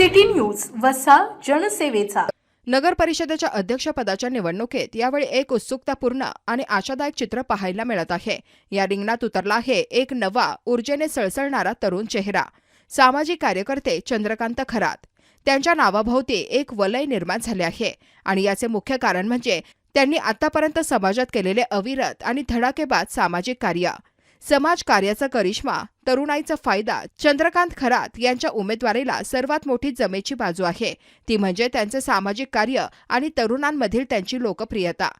City news वसा जनसेवेचा. नगर परिषदेच्या अध्यक्षपदाच्या निवडणुकीत यावेळी एक उत्सुकतापूर्ण आणि आशादायक चित्र पाहायला मिळत आहे. या रिंगणात उतरला आहे एक नवा ऊर्जेने सळसळणारा तरुण चेहरा. सामाजिक कार्यकर्ते चंद्रकांत खरात. त्यांच्या नावाभोवती एक वलय निर्माण झाले आहे आणि याचे मुख्य कारण म्हणजे त्यांनी आतापर्यंत समाजात केलेले अविरत आणि धडाकेबाद सामाजिक कार्य. समाज कार्याचा करिश्मा तरुणाईचा फायदा चंद्रकांत खरात यांच्या उमेदवारीला सर्वात मोठी जमेची बाजू आहे. ती म्हणजे त्यांचे सामाजिक कार्य आणि तरुणांमधील त्यांची लोकप्रियता.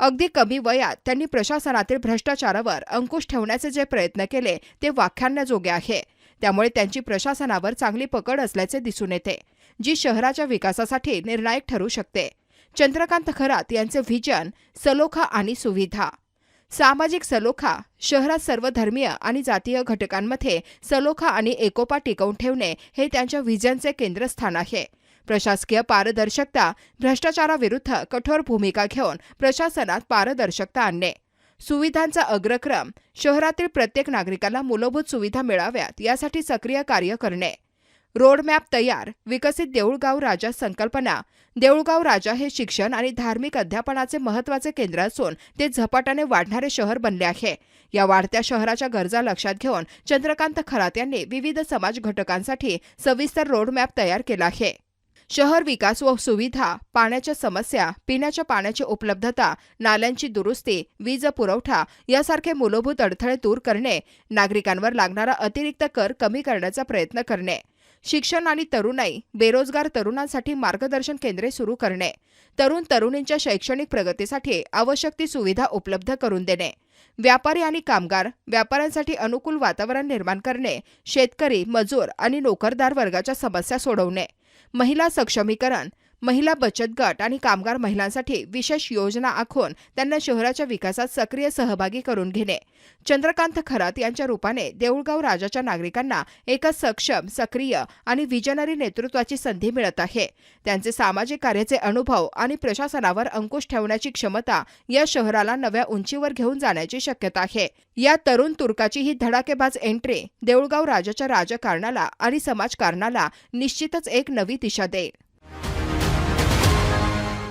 अगदी कमी वयात त्यांनी प्रशासनातील भ्रष्टाचारावर अंकुश ठेवण्याचे जे प्रयत्न केले ते वाख्यान्याजोगे आहे. त्यामुळे त्यांची प्रशासनावर चांगली पकड असल्याचे दिसून येते जी शहराच्या विकासासाठी निर्णायक ठरू शकते. चंद्रकांत खरात यांचे व्हिजन सलोखा आणि सुविधा. सामाजिक सलोखा शहरात सर्व धर्मीय आणि जातीय घटकांमध्ये सलोखा आणि एकोपा टिकवून ठेवणे हे त्यांच्या व्हिजनचे केंद्रस्थान आहे. प्रशासकीय पारदर्शकता भ्रष्टाचाराविरुद्ध कठोर भूमिका घेऊन प्रशासनात पारदर्शकता आणणे. सुविधांचा अग्रक्रम शहरातील प्रत्येक नागरिकाला मूलभूत सुविधा मिळाव्यात यासाठी सक्रिय कार्य करणे. रोडमॅप तयार विकसित देऊळगाव राजा संकल्पना. देऊळगाव राजा हे शिक्षण आणि धार्मिक अध्यापनाचे महत्त्वाचे केंद्र असून ते झपाट्याने वाढणारे शहर बनले आहे. या वाढत्या शहराच्या गरजा लक्षात घेऊन चंद्रकांत खरात यांनी विविध समाज घटकांसाठी सविस्तर रोडमॅप तयार केला आहे. शहर विकास व सुविधा पाण्याच्या समस्या पिण्याच्या पाण्याची उपलब्धता नाल्यांची दुरुस्ती वीज पुरवठा यासारखे मूलभूत अडथळे दूर करणे नागरिकांवर लागणारा अतिरिक्त कर कमी करण्याचा प्रयत्न करणे. शिक्षण आणि तरुणाई बेरोजगार तरुणांसाठी मार्गदर्शन केंद्रे सुरू करणे तरुण तरुणींच्या शैक्षणिक प्रगतीसाठी आवश्यक ती सुविधा उपलब्ध करून देणे व्यापारी आणि कामगार व्यापाऱ्यांसाठी अनुकूल वातावरण निर्माण करणे शेतकरी मजूर आणि नोकरदार वर्गाच्या समस्या सोडवणे महिला सक्षमीकरण महिला बचत गट आणि कामगार महिलांसाठी विशेष योजना आखून त्यांना शहराच्या विकासात सक्रिय सहभागी करून घेणे. चंद्रकांत खरात यांच्या रूपाने देऊळगाव राजाच्या नागरिकांना एका सक्षम सक्रिय आणि विजनरी नेतृत्वाची संधी मिळत आहे. त्यांचे सामाजिक कार्याचे अनुभव आणि प्रशासनावर अंकुश ठेवण्याची क्षमता या शहराला नव्या उंचीवर घेऊन जाण्याची शक्यता आहे. या तरुण तुर्काची ही धडाकेबाज एंट्री देऊळगाव राजाच्या राजकारणाला आणि समाजकारणाला निश्चितच एक नवी दिशा देईल.